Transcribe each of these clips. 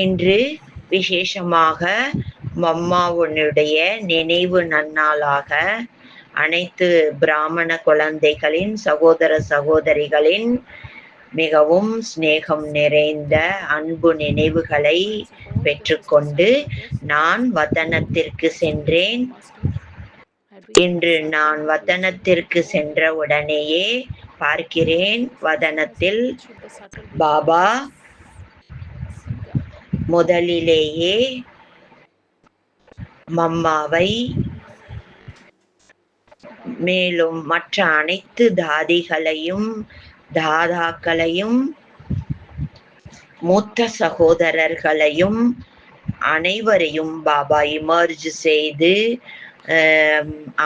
இன்று விசேஷமாக மம்மாவுனுடைய நினைவு நன்னாளாக அனைத்து பிராமண குழந்தைகளின் சகோதர சகோதரிகளின் மிகவும் சிநேகம் நிறைந்த அன்பு நினைவுகளை பெற்றுக்கொண்டு நான் வதனத்திற்கு சென்றேன். இன்று நான் வதனத்திற்கு சென்ற உடனேயே பார்க்கிறேன் வதனத்தில் பாபா முதலிலேயே மம்மாவை மேலும் மற்ற அனைத்து தாதிகளையும் தாதாக்களையும் மூத்த சகோதரர்களையும் அனைவரையும் பாபா இமர்ஜ் செய்து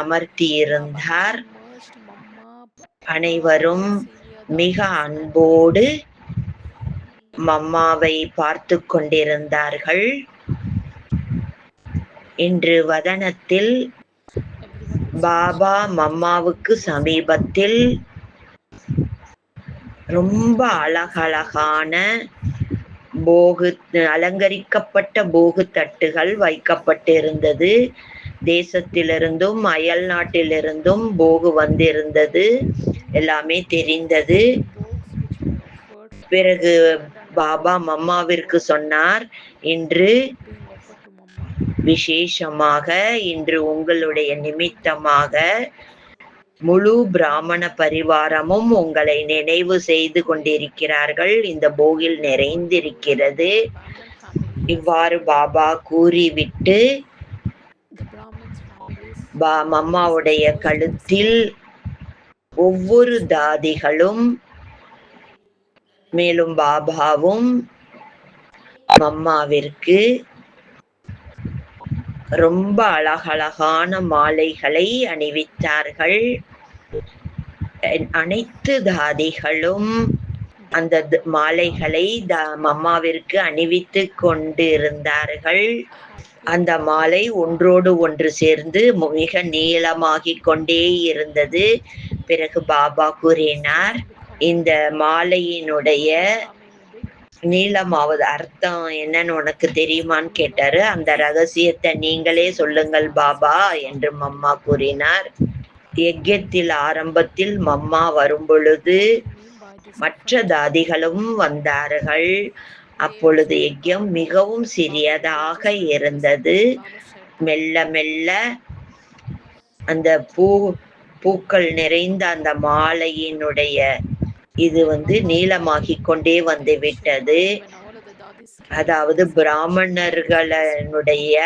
அமர்த்தியிருந்தார். அனைவரும் மிக அன்போடு மம்மாவை பார்த்து கொண்டிருந்தார்கள். இன்று வதனத்தில் பாபா மம்மாவுக்கு சமீபத்தில் ரொம்ப அழகழகான போகு அலங்கரிக்கப்பட்ட போகு தட்டுகள் வைக்கப்பட்டிருந்தது. தேசத்திலிருந்தும் அயல் நாட்டிலிருந்தும் போகு வந்திருந்தது. எல்லாமே தெரிந்தது. பிறகு பாபா மம்மாவிற்கு சொன்னார் இன்று விசேஷமாக இன்று உங்களுடைய நிமித்தமாக முழு பிராமண பரிவாரமும் உங்களை நினைவு செய்து கொண்டிருக்கிறார்கள். இந்த போகில் நிறைந்திருக்கிறது. இவ்வாறு பாபா கூறிவிட்டு பா மம்மாவுடைய கழுத்தில் ஒவ்வொரு தாதிகளும் மேலும் பாபாவும் மம்மாவிற்கு ரொம்ப அழகழகான மாலைகளை அணிவித்தார்கள். அனைத்து தாதிகளும் அந்த மாலைகளை த மம்மாவிற்கு அணிவித்து கொண்டிருந்தார்கள். அந்த மாலை ஒன்றோடு ஒன்று சேர்ந்து மிக நீளமாகிக் கொண்டே இருந்தது. பிறகு பாபா கூறினார் இந்த மாலையினுடைய நீளமாவது அர்த்தம் என்னன்னு உனக்கு தெரியுமான்னு கேட்டாரு. அந்த ரகசியத்தை நீங்களே சொல்லுங்கள் பாபா என்று மம்மா கூறினார். யஜ்யத்தில் ஆரம்பத்தில் மம்மா வரும் பொழுது மற்ற தாதிகளும் வந்தார்கள். அப்பொழுது யஜ்யம் மிகவும் சிறியதாக இருந்தது. மெல்ல மெல்ல அந்த பூ பூக்கள் நிறைந்த அந்த மாலையினுடைய இது வந்து நீளமாகிக் கொண்டே வந்து விட்டது. அதாவது பிராமணர்களுடைய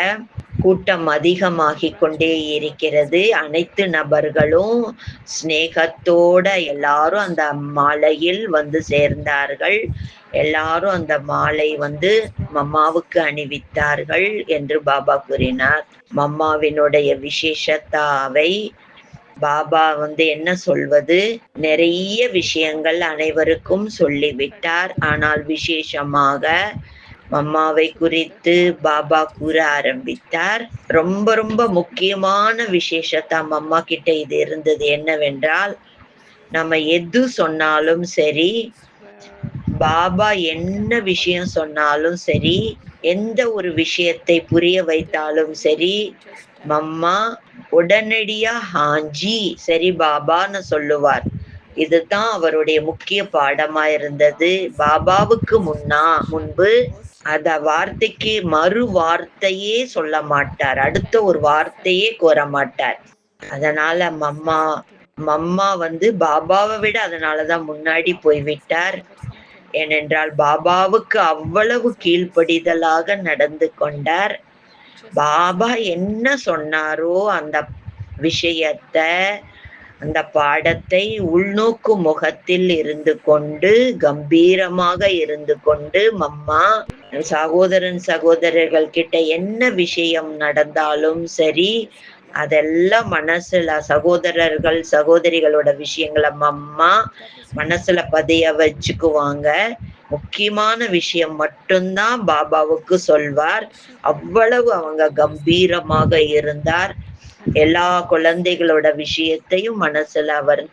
கூட்டம் அதிகமாகி கொண்டே இருக்கிறது. அனைத்து நபர்களும் சிநேகத்தோட எல்லாரும் அந்த மாலையில் வந்து சேர்ந்தார்கள். எல்லாரும் அந்த மாலை வந்து மம்மாவுக்கு அணிவித்தார்கள் என்று பாபா கூறினார். மம்மாவினுடைய விசேஷத்தாவை பாபா வந்து என்ன சொல்வது? நிறைய விஷயங்கள் அனைவருக்கும் சொல்லிவிட்டார். ஆனால் விசேஷமாக மம்மாவை குறித்து பாபா கூற ஆரம்பித்தார். ரொம்ப ரொம்ப முக்கியமான விசேஷத்தா மம்மா கிட்ட இது இருந்தது. என்னவென்றால் நம்ம எது சொன்னாலும் சரி பாபா என்ன விஷயம் சொன்னாலும் சரி எந்த ஒரு விஷயத்தை புரிய வைத்தாலும் சரி மம்மா உடனடியா ஹாஞ்சி சரி பாபான்னு சொல்லுவார். இதுதான் அவருடைய முக்கிய பாடமா இருந்தது. பாபாவுக்கு முன்னா முன்பு அத வார்த்தைக்கு மறு வார்த்தையே சொல்ல மாட்டார். அடுத்த ஒரு வார்த்தையே கூற மாட்டார். அதனால மம்மா மம்மா வந்து பாபாவை விட அதனாலதான் முன்னாடி போய்விட்டார் ஏனென்றால் பாபாவுக்கு அவ்வளவு கீழ்ப்படிதலாக நடந்து கொண்டார். பாபா என்ன சொன்னாரோ அந்த விஷயத்த அந்த பாடத்தை உள்நோக்கு முகத்தில் இருந்து கொண்டு கம்பீரமாக இருந்து கொண்டு மம்மா சகோதரன் சகோதரர்கள் கிட்ட என்ன விஷயம் நடந்தாலும் சரி அதெல்லாம் மனசுல சகோதரர்கள் சகோதரிகளோட விஷயங்களை மம்மா மனசுல பதிய வச்சுக்குவாங்க. முக்கியமான விஷயம் மட்டும்தான் பாபாவுக்கு சொல்வார். அவ்வளவு அவங்க கம்பீரமாக இருந்தார். எல்லா குழந்தைகளோட விஷயத்தையும் மனசுல அவர்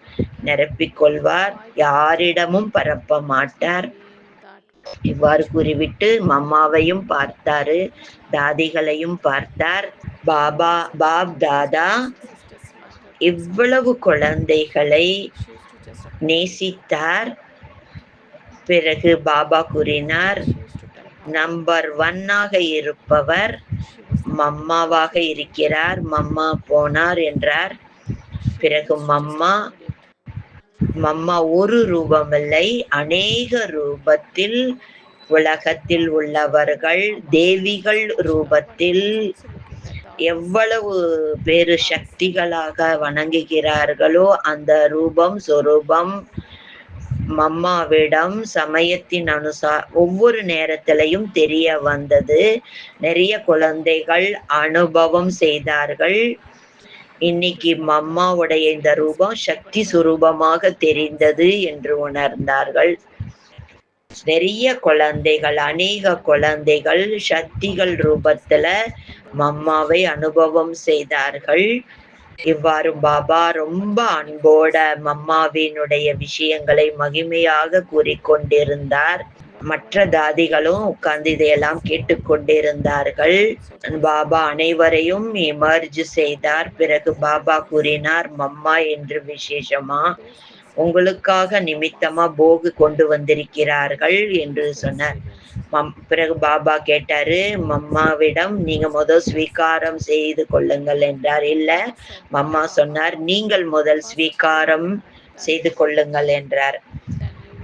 நிரப்பிக்கொள்வார் யாரிடமும் பரப்ப மாட்டார். இவ்வாறு கூறிவிட்டு மம்மாவையும் பார்த்தாரு தாதிகளையும் பார்த்தார். பாபா பாப் தாதா இவ்வளவு குழந்தைகளை நேசித்தார். பிறகு பாபா கூறினார் நம்பர் ஒன்னாக இருப்பவர் மம்மாவாக இருக்கிறார். மம்மா போனார் என்றார். பிறகு மம்மா அம்மா ஒரு ரூபமில்லை அநேக ரூபத்தில் உலகத்தில் உள்ளவர்கள் தேவிகள் ரூபத்தில் எவ்வளவு பேரு சக்திகளாக வணங்குகிறார்களோ அந்த ரூபம் சொரூபம் மம்மாவிடம் சமயத்தின் அனுசா ஒவ்வொரு நேரத்திலையும் தெரிய வந்தது. நிறைய குழந்தைகள் அனுபவம் செய்தார்கள். இன்னைக்கு மம்மாவுடைய இந்த ரூபம் சக்தி சுரூபமாக தெரிந்தது என்று உணர்ந்தார்கள். நிறைய குழந்தைகள் அநேக குழந்தைகள் சக்திகள் ரூபத்துல மம்மாவை அனுபவம் செய்தார்கள். இவ்வாறு பாபா ரொம்ப அன்போட மம்மாவினுடைய விஷயங்களை மகிமையாக கூறிக்கொண்டிருந்தார். மற்ற தாதிகளும் உட்கார்ந்து இதையெல்லாம் கேட்டுக்கொண்டிருந்தார்கள். பாபா அனைவரையும் எமர்ஜ் செய்தார். பிறகு பாபா கூறினார் மம்மா என்று விசேஷமா? உங்களுக்காக நிமித்தமா போகு கொண்டு வந்திருக்கிறார்கள் என்று சொன்னார். மம் பிறகு பாபா கேட்டாரு மம்மாவிடம் நீங்க முதல் ஸ்வீகாரம் செய்து கொள்ளுங்கள் என்றார். இல்ல மம்மா சொன்னார் நீங்கள் முதல் ஸ்வீகாரம் செய்து கொள்ளுங்கள் என்றார்.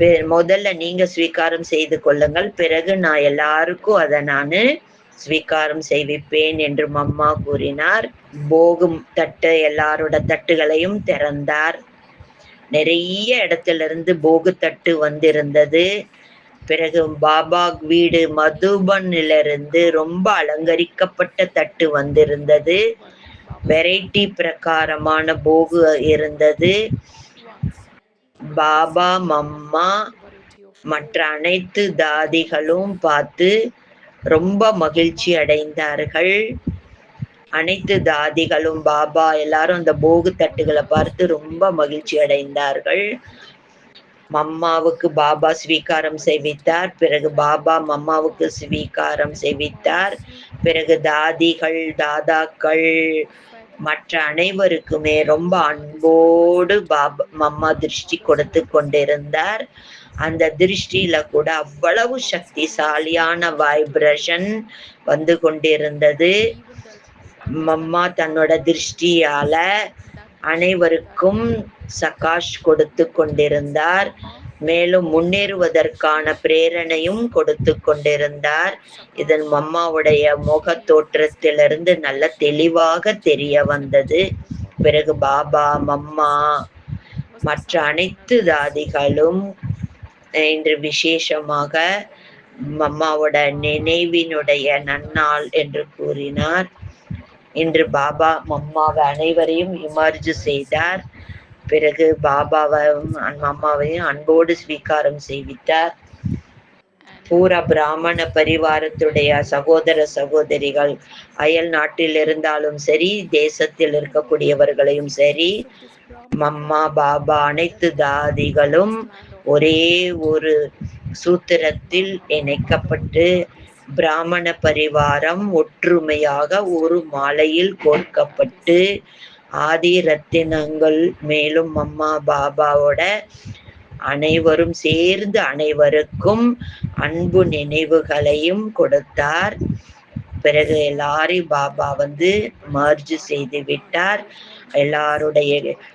முதல்ல நீங்க ஸ்வீகாரம் செய்து கொள்ளுங்கள். பிறகு நான் எல்லாருக்கும் அதை நான் ஸ்வீகாரம் செய்விப்பேன் என்று அம்மா கூறினார். போகும் தட்டு எல்லாரோட தட்டுகளையும் திறந்தார். நிறைய இடத்துல இருந்து போகு தட்டு வந்திருந்தது. பிறகு பாபா வீடு மதுபனிலிருந்து ரொம்ப அலங்கரிக்கப்பட்ட தட்டு வந்திருந்தது. வெரைட்டி பிரகாரமான போகு இருந்தது. பாபா மம்மா மற்ற அனைத்து தாதிகளும் பார்த்து ரொம்ப மகிழ்ச்சி அடைந்தார்கள். அனைத்து தாதிகளும் பாபா எல்லாரும் அந்த போகு தட்டுகளை பார்த்து ரொம்ப மகிழ்ச்சி அடைந்தார்கள். மம்மாவுக்கு பாபா ஸ்வீகாரம் செய்வித்தார். பிறகு பாபா மம்மாவுக்கு ஸ்வீகாரம் செய்வித்தார். பிறகு தாதிகள் தாதாக்கள் மற்ற அனைவருக்குமே ரொம்ப அன்போடு பாபா மம்மா திருஷ்டி கொடுத்து கொண்டிருந்தார். அந்த திருஷ்டியில கூட அவ்வளவு சக்திசாலியான வைப்ரேஷன் வந்து கொண்டிருந்தது. மம்மா தன்னோட திருஷ்டியால அனைவருக்கும் சகாஷ் கொடுத்து கொண்டிருந்தார். மேலும் முன்னேறுவதற்கான பிரேரணையும் கொடுத்து கொண்டிருந்தார். இதன் மம்மாவுடைய முக தோற்றத்திலிருந்து நல்ல தெளிவாக தெரிய வந்தது. பிறகு பாபா மம்மா மற்ற அனைத்து தாதிகளும் இன்று விசேஷமாக மம்மாவோட நினைவினுடைய நன்னாள் என்று கூறினார். இன்று பாபா மம்மாவை அனைவரையும் இமர்ஜு செய்தார். பிறகு பாபாவையும் அம்மாவையும் அன்போடு ஸ்வீகாரம் செய்வித்தார். பூரா பிராமண பரிவாரத்துடைய சகோதர சகோதரிகள் அயல் நாட்டில் இருந்தாலும் சரி தேசத்தில் இருக்கக்கூடியவர்களையும் சரி மம்மா பாபா அனைத்து தாதிகளும் ஒரே ஒரு சூத்திரத்தில் இணைக்கப்பட்டு பிராமண பரிவாரம் ஒற்றுமையாக ஒரு மாலையில் கோர்க்கப்பட்டு ஆதி ரத்தினங்கள் மேலும் அம்மா பாபாவோட அனைவரும் சேர்ந்து அனைவருக்கும் அன்பு நினைவுகளையும் கொடுத்தார். பிறகு எல்லாரையும் பாபா வந்து மர்ஜ் செய்து விட்டார். எல்லாருடைய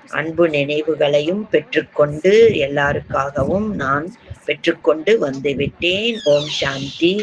அன்பு நினைவுகளையும் பெற்றுக்கொண்டு எல்லாருக்காகவும் நான் பெற்றுக்கொண்டு வந்துவிட்டேன் ஓம் சாந்தி.